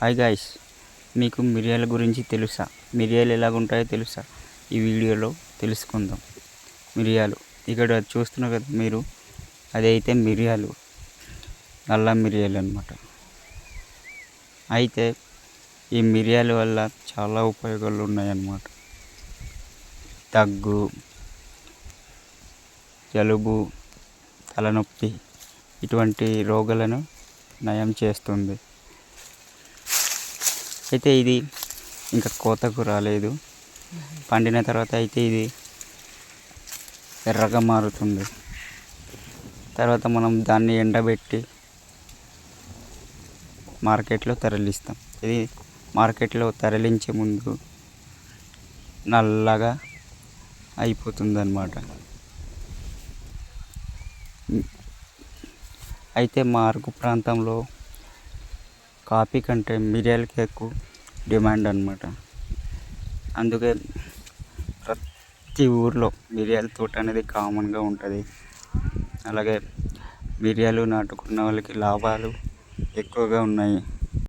Hi guys మీకు మిరియాల గురించి తెలుసా? మిరియాలు ఎలాగ ఉంటాయో తెలుసా? ఈ వీడియోలో తెలుసుకుందాం. మిరియాలు ఇక్కడ చూస్తున్నారు కదా మీరు అదైతే మిరియాలు నల్ల మిరియాలు అన్నమాట. అయితే ఈ మిరియాల వల్ల చాలా ఉపయోగాలు ఉన్నాయన్నమాట. దగ్గు జలుబు తలనొప్పి ఇటువంటి రోగాలను నయం చేస్తుంది. అయితే ఇది ఇంకా కోతకు రాలేదు. పండిన తర్వాత అయితే ఇది ఎర్రగా మారుతుంది. తర్వాత మనం దాన్ని ఎండబెట్టి మార్కెట్లో తరలిస్తాం. ఇది మార్కెట్లో తరలించే ముందు నల్లగా అయిపోతుంది అన్నమాట అయితే మా అరకు ప్రాంతంలో కాఫీ కంటే మిరియాలకి ఎక్కువ డిమాండ్ అనమాట అందుకే ప్రతి ఊర్లో మిరియాల తోట అనేది కామన్గా ఉంటుంది. అలాగే మిరియాలు నాటుకున్న వాళ్ళకి లాభాలు ఎక్కువగా ఉన్నాయి.